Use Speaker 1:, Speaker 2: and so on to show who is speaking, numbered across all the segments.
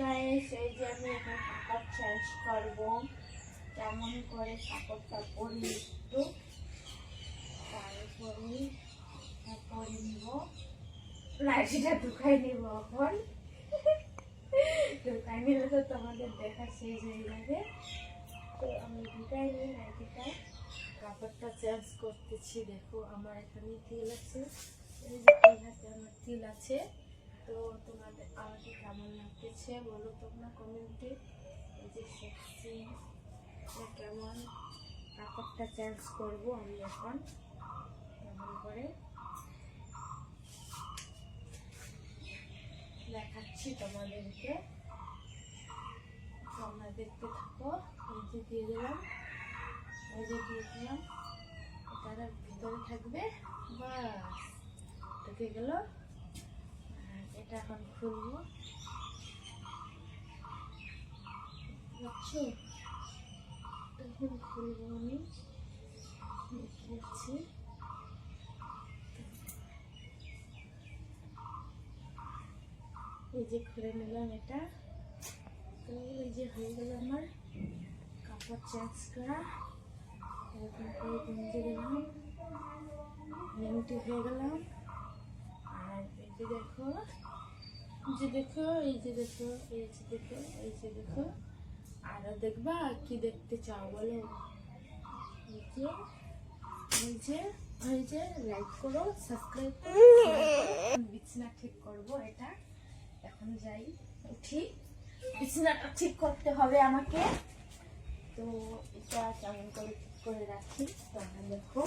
Speaker 1: Guys এই যে আমি এখন কাপড় চেঞ্জ করব। কেমন করে কাপড়টা পরি একটু। তারপরে পরে নিব। লাঠিটা ঢুকাই নিব এখন। ঢুকাই নিলে তো তোমাদের দেখা শেষ হয়ে যাবে। তো আমি ঢুকাই নিই লাঠিটা। কাপড়টা চেঞ্জ করতেছি, দেখো আমার এখানে তিল আছে। এই যে হাতে আমার তিল আছে। তো তোমাদের আমাকে কেমন লাগতেছে বলো তোমরা কমেন্টে? যে কেমন? কাপড়টা চেঞ্জ করব আমি এখন। কেমন করে? দেখাচ্ছি তোমাদেরকে। তোমরা দেখতে থাকো। এই যে দিয়ে দিলাম। এই যে দিয়ে দিলাম। তারা ভিতরে থাকবে। বাস, ঢুকে গেল। এটা এখন খুলবো। বুঝছ এখন খুলবো আমি। দেখাচ্ছি এই যে খুলে নিলাম এটা। তো এই যে হয়ে গেল আমার কাপড় চেঞ্জ করা। এরকম করে গুঁজে দিলাম। হয়ে গেলাম। যে দেখো যে দেখো, এই যে দেখো, এই যে দেখো, এই যে দেখো। আরও দেখবা কি দেখতে চাও বলো? এই এই যে এই যে লাইক করো সাবস্ক্রাইব করো বিছানা ঠিক করব এটা। এখন যাই, উঠি। বিছানাটা ঠিক করতে হবে আমাকে। তো এটা কেমন করে ঠিক করে রাখি তোমরা দেখো।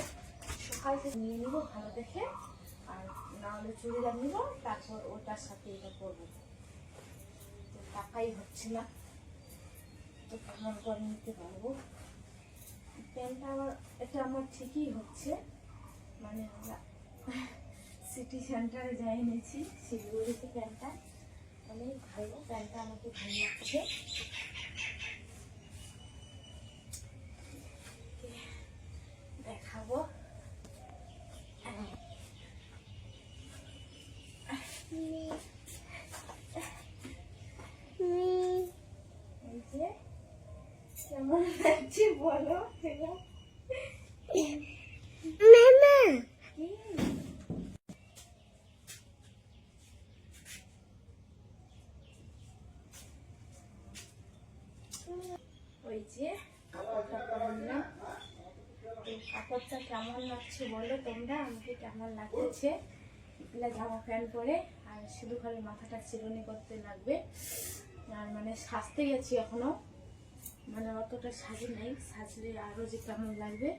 Speaker 1: সকাল থেকে নিয়ে নিবো, ভালো দেখে। আর না হলে চুড়িদার নিবো, তারপর ওটার সাথে এটা করব। তো টাকাই হচ্ছে না। তো কেমন করে নিতে পারব? প্যান্টটা আমার এটা আমার ঠিকই হচ্ছে। মানে আমরা সিটি সেন্টারে যাই নিয়েছি শিলিগুড়িতে প্যান্টটা। অনেক ভালো, প্যান্টটা আমাকে ভালো লাগছে দেখাবো এই যে কেমন লাগছে বলো ওই যে কাপড়টা পরে নিলাম কাপড়টা কেমন লাগছে বলো তোমরা? আমাকে কেমন লাগছে? এগুলা জামা প্যান্ট পরে আর শুধু খালি মাথাটা চিরুনি করতে লাগবে। আর মানে সাজতে গেছি এখনও। মানে অতটা সাজি নাই, সাজলে আরও যে কেমন লাগবে,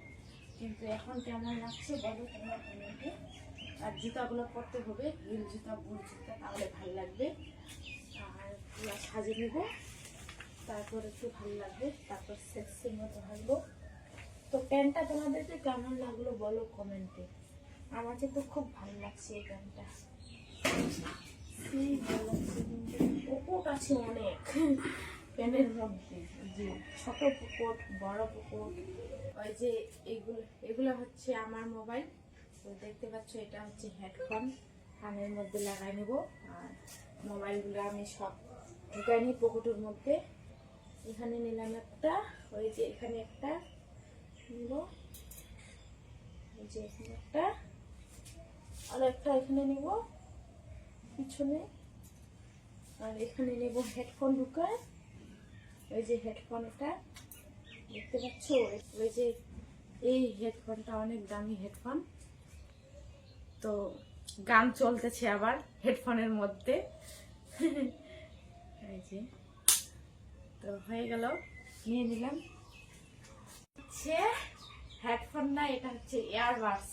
Speaker 1: কিন্তু এখন কেমন লাগছে বলো তোমরা কমেন্টে আর জুতাগুলো পরতে হবে হিল জুতা, বুট জুতা, তাহলে ভালো লাগবে। আর পুরো সাজে নেব, তারপর একটু ভালো লাগবে, তারপর সেক্সির মতো হাসবো তো প্যান্টটা তোমাদেরকে কেমন লাগল বলো কমেন্টে আমার কিন্তু খুব ভালো লাগছে এই প্যান্টটা। সেই ভালো লাগছে কিন্তু আছে অনেক। প্যান্টের মধ্যে যে ছোট পোকট বড় পোকট ওই যে এগুলো এগুলো হচ্ছে আমার মোবাইল। তো দেখতে পাচ্ছ, এটা হচ্ছে হেডফোন। কানের মধ্যে লাগাই নেব। আর মোবাইলগুলো আমি সব ঢুকাই নিই পকেটের মধ্যে। এখানে নিলাম একটা, ওই যে এখানে একটা নিব। এই যে এখানে একটা। আর একটা এখানে নিব, পিছনে। আর এখানে নেব হেডফোন ঢুকায় ওই যে হেডফোন এটা দেখতে পাচ্ছ? ওই যে এই হেডফোনটা অনেক দামি হেডফোন। তো গান চলতেছে আবার হেডফোনের মধ্যে। এই যে। তো হয়ে গেল, নিয়ে নিলাম। হচ্ছে হেডফোন না, এটা হচ্ছে ইয়ারবাডস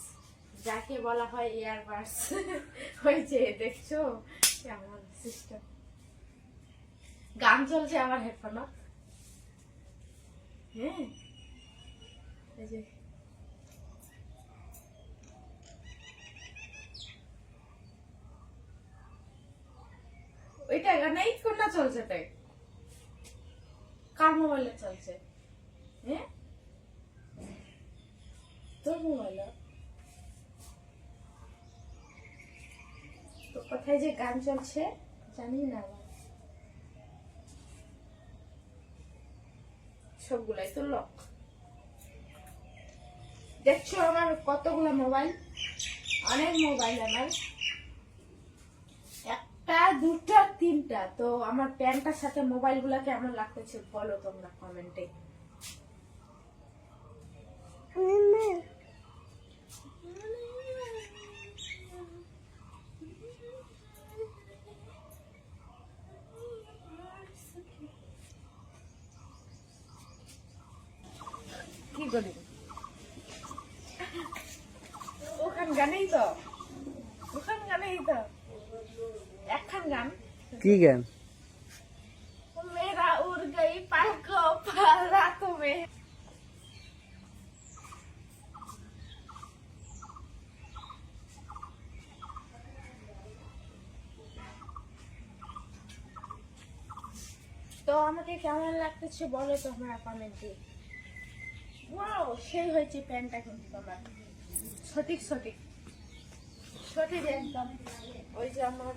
Speaker 1: যাকে বলা হয় ইয়ারবাডস ওই যে, দেখছ? কেমন সিস্টেম গান চলছে আমার হেডফোন। হ্যাঁ? এই কোনটা চলছে তাই কার চলছে? হ্যাঁ? তো কোথায় যে গান চলছে, জানি না সবগুলাই তো লক দেখছ আমার কতগুলো মোবাইল অনেক মোবাইল আমার। একটা, দুটা, তিনটা। তো আমার প্যান্টার সাথে মোবাইলগুলা কেমন লাগতেছে বলো তোমরা কমেন্টে কি করে ওখান গানেই তো। ওখান গানেই তো।
Speaker 2: কি গান?
Speaker 1: তো আমাকে কেমন লাগতেছে বলো তোমরা কমেন্টে? ওয়াও সেই হয়েছে প্যান্টটা কিন্তু আমার সঠিক সঠিক। সঠিক। একদম ওই যে আমার